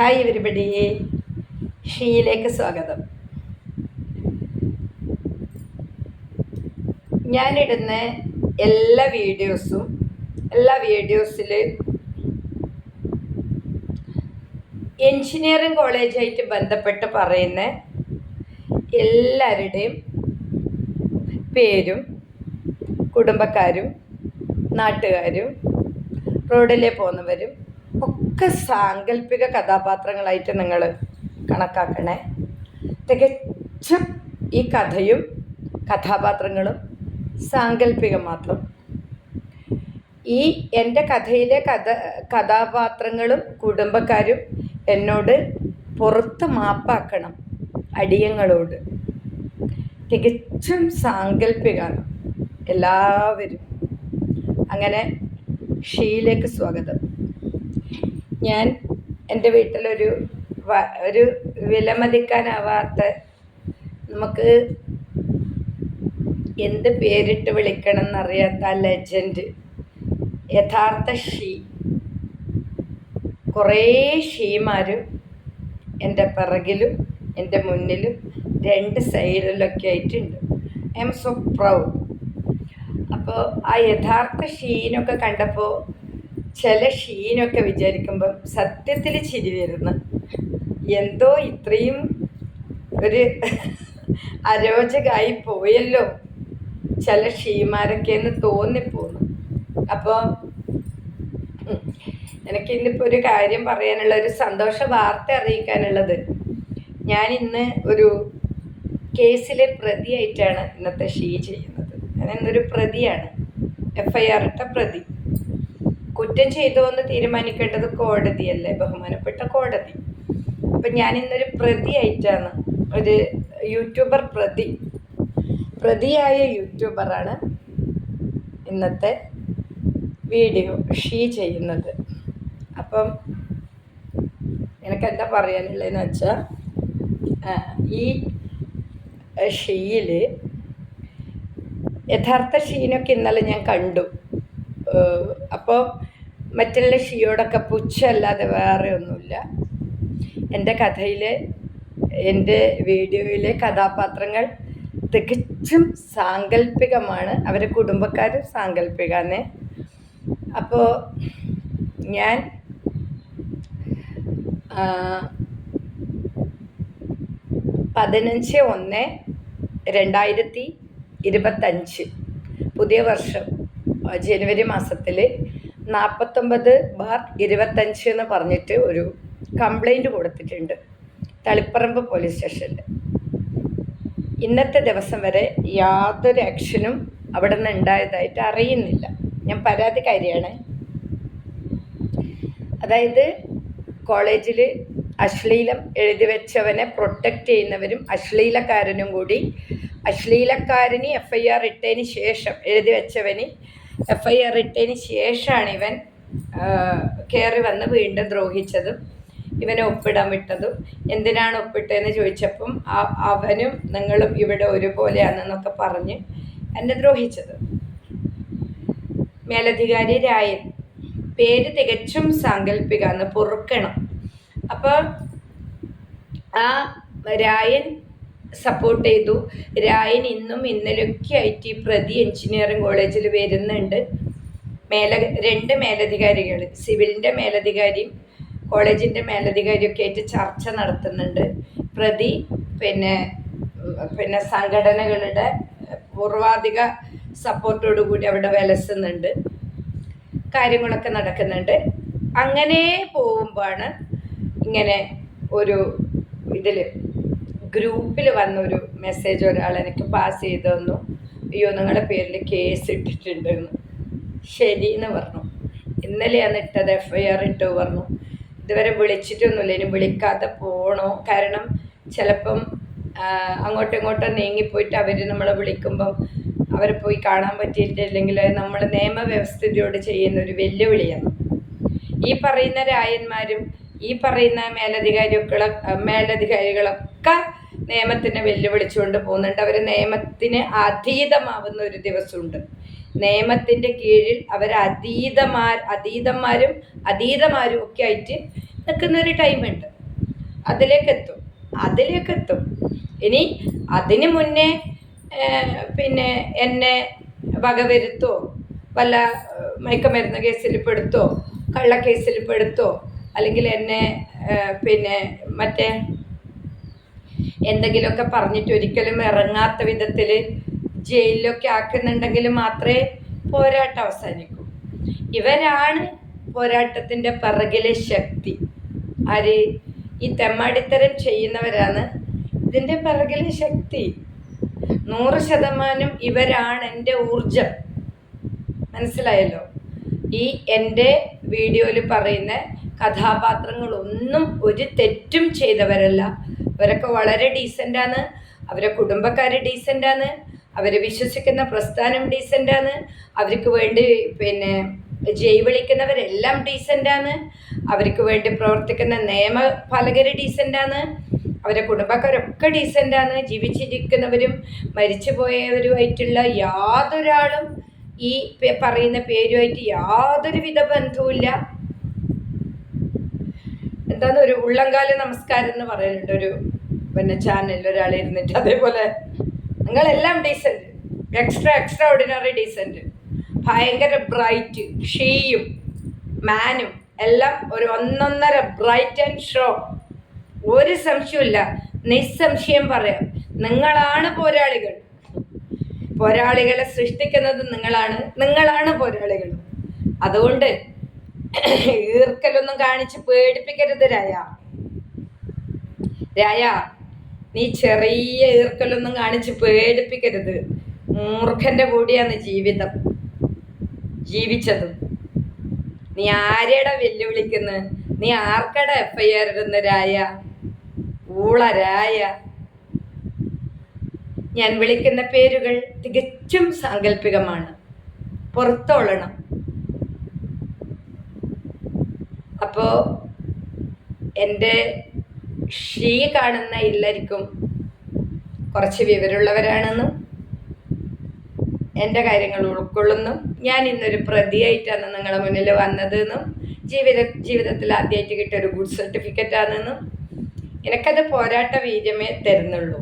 Hi everybody ഷീയിലേക്ക് സ്വാഗതം. ഞാനിടുന്ന എല്ലാ വീഡിയോസും എല്ലാ വീഡിയോസിൽ എൻജിനീയറിംഗ് കോളേജായിട്ട് ബന്ധപ്പെട്ട് പറയുന്ന എല്ലാവരുടെയും പേരും കുടുംബക്കാരും നാട്ടുകാരും റോഡിലെ പോകുന്നവരും ഒക്കെ സാങ്കല്പിക കഥാപാത്രങ്ങളായിട്ട് നിങ്ങൾ കണക്കാക്കണേ. തികച്ചും ഈ കഥയും കഥാപാത്രങ്ങളും സാങ്കല്പികം മാത്രം. ഈ എന്റെ കഥയിലെ കഥ കഥാപാത്രങ്ങളും കുടുംബക്കാരും എന്നോട് പുറത്ത് മാപ്പാക്കണം അടിയങ്ങളോട്. തികച്ചും സാങ്കല്പികമാണ് എല്ലാവരും. അങ്ങനെ ഷീയിലേക്ക് സ്വാഗതം. ഞാൻ എന്റെ വീട്ടിലൊരു ഒരു വിലമതിക്കാനാവാത്ത നമുക്ക് എന്ത് പേരിട്ട് വിളിക്കണം എന്നറിയാത്ത ലെജൻഡ് യഥാർത്ഥ ഷീ. കുറേ ഷീമാരും എന്റെ പിറകിലും എന്റെ മുന്നിലും രണ്ട് സൈഡിലൊക്കെ ആയിട്ടുണ്ട്. I'm so proud. അപ്പോൾ ആ യഥാർത്ഥ ഷീനൊക്കെ കണ്ടപ്പോൾ ചില ഷീനൊക്കെ വിചാരിക്കുമ്പം സത്യത്തിൽ ചിരി വരുന്നു. എന്തോ ഇത്രയും ഒരു അരോചകമായി പോയല്ലോ. ചില ഷീമാരൊക്കെ എന്ന് തോന്നിപ്പോന്നു. അപ്പോൾ എനിക്ക് ഇന്നിപ്പോൾ ഒരു കാര്യം പറയാനുള്ള ഒരു സന്തോഷ വാർത്ത അറിയിക്കാനുള്ളത്. ഞാൻ ഇന്ന് ഒരു കേസിലെ പ്രതിയായിട്ടാണ് ഇന്നത്തെ ഷീ ചെയ്യുന്നത്. ഞാൻ ഇന്നൊരു പ്രതിയാണ്. എഫ് ഐ ആർ ഇട്ട പ്രതി. കുറ്റം ചെയ്തു എന്ന് തീരുമാനിക്കേണ്ടത് കോടതിയല്ലേ? ബഹുമാനപ്പെട്ട കോടതി. അപ്പം ഞാൻ ഇന്നൊരു പ്രതി പ്രതിയായിട്ടാണ് ഒരു യൂട്യൂബർ പ്രതി. പ്രതിയായ യൂട്യൂബറാണ് ഇന്നത്തെ വീഡിയോ ഷീ ചെയ്യുന്നത്. അപ്പം എനിക്ക് എന്താ പറയാനുള്ളതെന്ന് വെച്ചാൽ ഈ ഷീയിൽ യഥാർത്ഥ ഷീനൊക്കെ ഇന്നലെ ഞാൻ കണ്ടു. അപ്പോൾ മറ്റുള്ള ഷിയോടൊക്കെ പുച്ഛല്ലാതെ വേറെ ഒന്നുമില്ല എന്റെ കഥയിൽ എന്റെ വീഡിയോയിലെ കഥാപാത്രങ്ങൾ തികച്ചും സാങ്കല്പികമാണ് അവരെ കുടുംബക്കാരും സാങ്കല്പികാന്ന് അപ്പോൾ ഞാൻ പതിനഞ്ച് ഒന്ന് രണ്ടായിരത്തി ഇരുപത്തഞ്ച് പുതിയ വർഷം ജനുവരി മാസത്തിൽ നാൽപ്പത്തൊമ്പത് ബാർ ഇരുപത്തഞ്ച് എന്ന് പറഞ്ഞിട്ട് ഒരു കംപ്ലൈന്റ് കൊടുത്തിട്ടുണ്ട്. തളിപ്പറമ്പ് പോലീസ് സ്റ്റേഷനിൽ ഇന്നത്തെ ദിവസം വരെ യാതൊരു ആക്ഷനും അവിടെ നിന്ന് ഉണ്ടായതായിട്ട് അറിയുന്നില്ല. ഞാൻ പരാതിക്കാരിയാണ് അതായത് കോളേജിൽ അശ്ലീലം എഴുതി വെച്ചവനെ പ്രൊട്ടക്റ്റ് ചെയ്യുന്നവരും അശ്ലീലക്കാരനും കൂടി അശ്ലീലക്കാരന് എഫ് ഐ ആർ ഇട്ടതിന് ശേഷം എഴുതി വെച്ചവന് എഫ് ഐ ആർ ഇട്ടതിന് ശേഷമാണ് ഇവൻ കയറി വന്ന് വീണ്ടും ദ്രോഹിച്ചതും ഇവനെ ഒപ്പിടാൻ വിട്ടതും. എന്തിനാണ് ഒപ്പിട്ടതെന്ന് ചോദിച്ചപ്പം അവനും നിങ്ങളും ഇവിടെ ഒരുപോലെയാണെന്നൊക്കെ പറഞ്ഞ് എന്നെ ദ്രോഹിച്ചത്. മേലധികാരി രായൻ പേര് തികച്ചും സാങ്കല്പികാന്ന് പൊറുക്കണം. അപ്പോൾ ആ രായൻ സപ്പോർട്ട് ചെയ്തു. രായൻ ഇന്നും ഇന്നലെയൊക്കെ ടി പ്രതി എഞ്ചിനീയറിംഗ് കോളേജിൽ വരുന്നുണ്ട്. മേല രണ്ട് മേലധികാരികൾ സിവിലിന്റെ മേലധികാരിയും കോളേജിന്റെ മേലധികാരിയൊക്കെ ആയിട്ട് ചർച്ച നടത്തുന്നുണ്ട്. പ്രതി പിന്നെ പിന്നെ സംഘടനകളുടെ പൂർവാധിക സപ്പോർട്ടോടു കൂടി അവിടെ വിലസുന്നുണ്ട്. കാര്യങ്ങളൊക്കെ നടക്കുന്നുണ്ട്. അങ്ങനെ പോകുമ്പോഴാണ് ഇങ്ങനെ ഒരു ഇതിൽ ഗ്രൂപ്പിൽ വന്നൊരു മെസ്സേജ് ഒരാൾ എനിക്ക് പാസ് ചെയ്ത് തന്നു. അയ്യോ നിങ്ങളുടെ പേരിൽ കേസ് ഇട്ടിട്ടുണ്ടെന്ന് ശരി എന്ന് പറഞ്ഞു. ഇന്നലെയാണ് ഇട്ടത് എഫ് ഐ ആർ ഇട്ടു പറഞ്ഞു. ഇതുവരെ വിളിച്ചിട്ടൊന്നുമില്ല. ഇനി വിളിക്കാതെ പോകണോ കാരണം ചിലപ്പം അങ്ങോട്ടും ഇങ്ങോട്ടും നീങ്ങിപ്പോയിട്ട് അവർ നമ്മളെ വിളിക്കുമ്പം അവരെ പോയി കാണാൻ പറ്റിയിട്ടില്ലെങ്കിൽ നമ്മൾ നിയമവ്യവസ്ഥയോട് ചെയ്യുന്ന ഒരു വെല്ലുവിളിയാണ്. ഈ പറയുന്ന രായന്മാരും ഈ പറയുന്ന മേലധികാരികളെ മേലധികാരികളൊക്കെ നിയമത്തിനെ വെല്ലുവിളിച്ചുകൊണ്ട് പോകുന്നുണ്ട്. അവർ നിയമത്തിന് അതീതമാവുന്ന ഒരു ദിവസമുണ്ട്. നിയമത്തിന്റെ കീഴിൽ അവർ അതീതമാർ അതീതന്മാരും അതീതമാരും ഒക്കെ ആയിട്ട് നിൽക്കുന്നൊരു ടൈമുണ്ട്. അതിലേക്കെത്തും അതിലേക്കെത്തും. ഇനി അതിന് മുന്നേ പിന്നെ എന്നെ വകവരുത്തോ? വല്ല മയക്കുമരുന്ന് കേസിൽ പെടുത്തോ? കള്ളക്കേസിൽ പെടുത്തോ? അല്ലെങ്കിൽ എന്നെ പിന്നെ മറ്റേ എന്തെങ്കിലുമൊക്കെ പറഞ്ഞിട്ട് ഒരിക്കലും ഇറങ്ങാത്ത വിധത്തിൽ ജയിലിലൊക്കെ ആക്കുന്നുണ്ടെങ്കിൽ മാത്രമേ പോരാട്ടം അവസാനിക്കൂ. ഇവരാണ് പോരാട്ടത്തിന്റെ പിറകിലെ ശക്തി. ആര്? ഈ തെമ്മാടിത്തരം ചെയ്യുന്നവരാണ് ഇതിന്റെ പിറകിലെ ശക്തി. നൂറ് ശതമാനം ഇവരാണ് എന്റെ ഊർജം മനസ്സിലായല്ലോ? ഈ എന്റെ വീഡിയോയിൽ പറയുന്ന കഥാപാത്രങ്ങളൊന്നും ഒരു തെറ്റും ചെയ്തവരല്ല. അവരൊക്കെ വളരെ ഡീസന്റാണ് അവരെ കുടുംബക്കാർ ഡീസന്റാണ് അവരെ വിശ്വസിക്കുന്ന പ്രസ്ഥാനം ഡീസന്റാണ് അവർക്ക് വേണ്ടി പിന്നെ ജയ് വിളിക്കുന്നവരെല്ലാം ഡീസന്റാണ് അവർക്ക് വേണ്ടി പ്രവർത്തിക്കുന്ന നിയമപാലകർ ഡീസന്റാണ് അവരെ കുടുംബക്കാരൊക്കെ ഡീസന്റാണ് ജീവിച്ചിരിക്കുന്നവരും മരിച്ചു പോയവരുമായിട്ടുള്ള യാതൊരാളും ഈ പറയുന്ന പേരുമായിട്ട് യാതൊരുവിധ ബന്ധവുമില്ല. എന്താന്ന് ഒരു ഉള്ളംകാല നമസ്കാരം എന്ന് പറയുന്നുണ്ട് ഒരു പിന്നെ ചാനലിൽ ഒരാൾ ഇരുന്നിട്ട് അതേപോലെ നിങ്ങളെല്ലാം decent extra extraordinary decent ഭയങ്കര ബ്രൈറ്റ് ഷീയും മാനും എല്ലാം ഒരു ഒന്നൊന്നര ബ്രൈറ്റ് ആൻഡ് ഷോ ഒരു സംശയമില്ല നിസ്സംശയം പറയാം. നിങ്ങളാണ് പോരാളികൾ. പോരാളികളെ സൃഷ്ടിക്കുന്നത് നിങ്ങളാണ്. നിങ്ങളാണ് പോരാളികൾ. അതുകൊണ്ട് ഈർക്കലൊന്നും കാണിച്ച് പേടിപ്പിക്കരുത് രായ. രായ നീ ചെറിയ ഈർക്കലൊന്നും കാണിച്ച് പേടിപ്പിക്കരുത്. മൂർഖന്റെ കൂടിയാണ് ജീവിതം. ജീവിച്ചതും. നീ ആരെയുടെ വെല്ലുവിളിക്കുന്നു? നീ ആർക്കട എഫ് ഐ ആർ ഇടുന്ന രായ? ഊളരായ ഞാൻ വിളിക്കുന്ന പേരുകൾ തികച്ചും സാങ്കല്പികമാണ് പുറത്തോളണം. അപ്പോ എന്റെ ഷീ കാണുന്ന എല്ലാവർക്കും കുറച്ച് വിവരമുള്ളവരാണെന്നും എന്റെ കാര്യങ്ങൾ ഉൾക്കൊള്ളുന്നു ഞാൻ ഇന്നൊരു പ്രതിയായിട്ടാണ് നിങ്ങളുടെ മുന്നിൽ വന്നതെന്നും ജീവിത ജീവിതത്തിൽ ആദ്യമായിട്ട് കിട്ടിയ ഒരു ഗുഡ് സർട്ടിഫിക്കറ്റ് ആണെന്നും എനിക്കത് പോരാട്ട വീര്യമേ തരുന്നുള്ളൂ.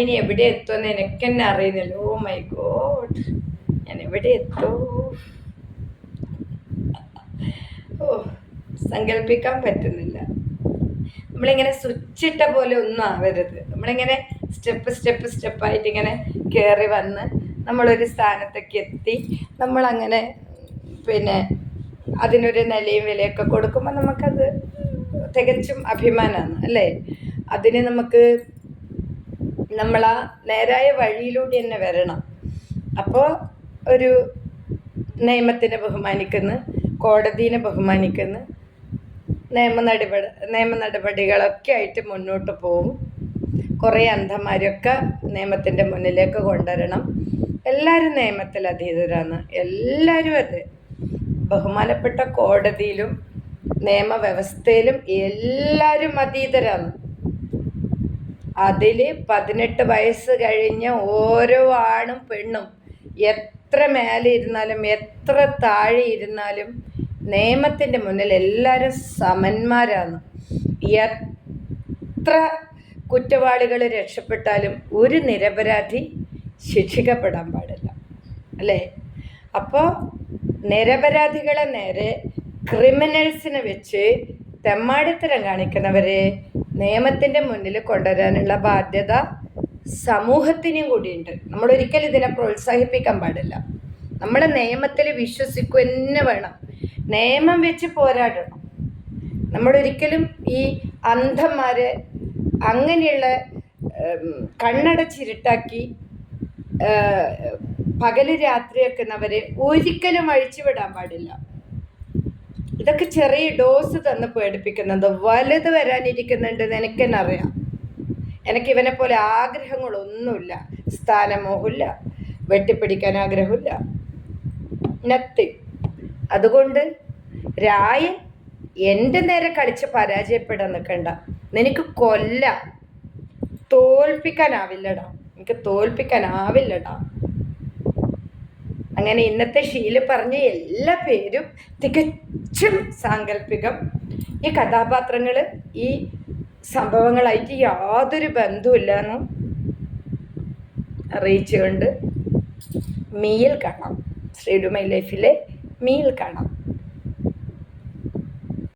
ഇനി എവിടെ എത്തുമെന്ന് എനിക്ക് തന്നെ അറിയുന്നില്ല. ഓ മൈ ഗോഡ് ഞാൻ എവിടെ എത്തൂ? ഓ സങ്കല്പിക്കാൻ പറ്റുന്നില്ല. നമ്മളിങ്ങനെ സ്വിച്ച് ഇട്ട പോലെ ഒന്നും ആവരുത്. നമ്മളിങ്ങനെ സ്റ്റെപ്പ് സ്റ്റെപ്പ് സ്റ്റെപ്പായിട്ട് ഇങ്ങനെ കയറി വന്ന് നമ്മളൊരു സ്ഥാനത്തേക്ക് എത്തി. നമ്മളങ്ങനെ പിന്നെ അതിനൊരു നിലയും വിലയൊക്കെ കൊടുക്കുമ്പോൾ നമുക്കത് തികച്ചും അഭിമാനമാണ് അല്ലേ? അതിന് നമുക്ക് നമ്മളാ നേരായ വഴിയിലൂടെ തന്നെ വരണം. അപ്പോൾ ഒരു നിയമത്തിനെ ബഹുമാനിക്കുന്നു കോടതിനെ ബഹുമാനിക്കുന്നു നിയമ നടപടി നിയമ നടപടികളൊക്കെ ആയിട്ട് മുന്നോട്ട് പോകും കുറേ അന്ധന്മാരൊക്കെ നിയമത്തിന്റെ മുന്നിലേക്ക് കൊണ്ടുവരണം. എല്ലാവരും നിയമത്തിൽ അതീതരാണ്. എല്ലാവരും അതെ. ബഹുമാനപ്പെട്ട കോടതിയിലും നിയമവ്യവസ്ഥയിലും എല്ലാവരും അതീതരാണ്. അതിൽ പതിനെട്ട് വയസ്സ് കഴിഞ്ഞ ഓരോ ആണും പെണ്ണും എത്ര മേലെ ഇരുന്നാലും എത്ര താഴെ ഇരുന്നാലും നിയമത്തിന്റെ മുന്നിൽ എല്ലാവരും സമന്മാരാണ്. എത്ര കുറ്റവാളികൾ രക്ഷപ്പെട്ടാലും ഒരു നിരപരാധി ശിക്ഷിക്കപ്പെടാൻ പാടില്ല. അല്ലേ? അപ്പോൾ നിരപരാധികളെ നേരെ ക്രിമിനൽസിനെ വെച്ച് തെമ്മാടിത്തരം കാണിക്കുന്നവരെ നിയമത്തിന്റെ മുന്നിൽ കൊണ്ടുവരാനുള്ള ബാധ്യത സമൂഹത്തിനും കൂടിയുണ്ട്. നമ്മളൊരിക്കലും ഇതിനെ പ്രോത്സാഹിപ്പിക്കാൻ പാടില്ല. നമ്മൾ നിയമത്തിൽ വിശ്വസിക്കുക തന്നെ വേണം. നിയമം വെച്ച് പോരാടണം. നമ്മൾ ഒരിക്കലും ഈ അന്ധന്മാരെ അങ്ങനെയുള്ള കണ്ണടച്ചിരുട്ടാക്കി പകൽ രാത്രിയാക്കുന്നവരെ ഒരിക്കലും അഴിച്ചുവിടാൻ പാടില്ല. ഇതൊക്കെ ചെറിയ ഡോസ് തന്ന് പേടിപ്പിക്കുന്നത് വലുത് വരാനിരിക്കുന്നുണ്ട് എനിക്കെന്നറിയാം. എനിക്ക് ഇവനെ പോലെ ആഗ്രഹങ്ങളൊന്നുമില്ല. സ്ഥാനമോഹമില്ല. വെട്ടിപ്പിടിക്കാൻ ആഗ്രഹമില്ല. നത്തിങ് അതുകൊണ്ട് രായൻ എന്റെ നേരെ കളിച്ച് പരാജയപ്പെടാൻ നിൽക്കണ്ട നിനക്ക് കൊല്ല. തോൽപ്പിക്കാനാവില്ലടാ. എനിക്ക് തോൽപ്പിക്കാനാവില്ലടാ. അങ്ങനെ ഇന്നത്തെ ഷീല പറഞ്ഞ എല്ലാ പേരും തികച്ചും സാങ്കല്പികം ഈ കഥാപാത്രങ്ങൾ ഈ സംഭവങ്ങളായിട്ട് യാതൊരു ബന്ധവുമില്ലെന്നും അറിയിച്ചുകൊണ്ട് മീയിൽ കാണാം. ശ്രീഡു മൈ ലൈഫിലെ മീയിൽ കാണാം.